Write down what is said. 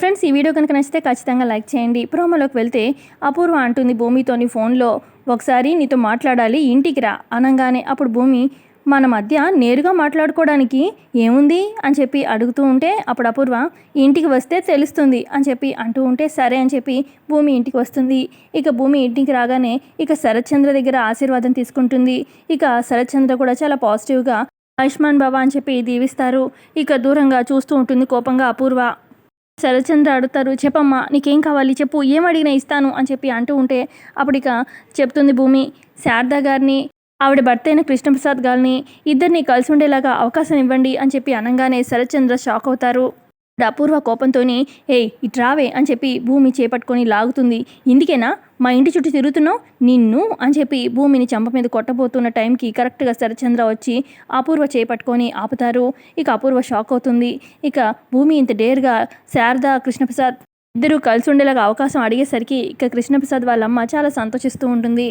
Friends ఈ video కనుక నచ్చితే ఖచ్చితంగా లైక్ చేయండి. ప్రోమోలోకి వెళ్తే అపూర్వ అంటుంది భూమితోని ఫోన్లో ఒకసారి నీతో మాట్లాడాలి ఇంటికి రా అనగానే అప్పుడు భూమి మన మధ్య నేరుగా మాట్లాడుకోవడానికి ఏముంది? అని చెప్పి అడుగుతూ ఉంటే అప్పుడు అపూర్వ ఇంటికి వస్తే తెలుస్తుంది అని చెప్పి అంటూ ఉంటే సరే అని చెప్పి భూమి ఇంటికి వస్తుంది. ఇక భూమి ఇంటికి రాగానే ఇక శరత్చంద్ర దగ్గర ఆశీర్వాదం తీసుకుంటుంది. ఇక శరత్చంద్ర కూడా చాలా పాజిటివ్గా ఆయుష్మాన్ బాబా అని చెప్పి దీవిస్తారు. ఇక దూరంగా చూస్తూ ఉంటుంది కోపంగా అపూర్వ. శరత్చంద్ర అడుగుతారు చెప్పమ్మా నీకేం కావాలి? చెప్పు ఏం అడిగినా ఇస్తాను అని చెప్పి అంటూ ఉంటే అప్పుడు ఇక చెప్తుంది భూమి శారదా గారిని ఆవిడ భర్త అయిన కృష్ణప్రసాద్ గారిని ఇద్దరిని కలిసి ఉండేలాగా అవకాశం ఇవ్వండి అని చెప్పి అనగానే శరత్చంద్ర షాక్ అవుతారు. అపూర్వ కోపంతోని ఏయ్ ఇట్రావే అని చెప్పి భూమి చేపట్టుకొని లాగుతుంది. ఇందుకేనా? మా ఇంటి చుట్టూ తిరుగుతున్నావు? నిన్ను? అని చెప్పి భూమిని చంప మీద కొట్టబోతున్న టైంకి కరెక్ట్గా శరచంద్ర వచ్చి అపూర్వ చేపట్టుకొని ఆపుతారు. ఇక అపూర్వ షాక్ అవుతుంది. ఇక భూమి ఇంత డేర్గా శారదా కృష్ణప్రసాద్ ఇద్దరు కలిసి ఉండేలాగా అవకాశం అడిగేసరికి ఇక కృష్ణప్రసాద్ వాళ్ళ అమ్మ చాలా సంతోషిస్తూ ఉంటుంది.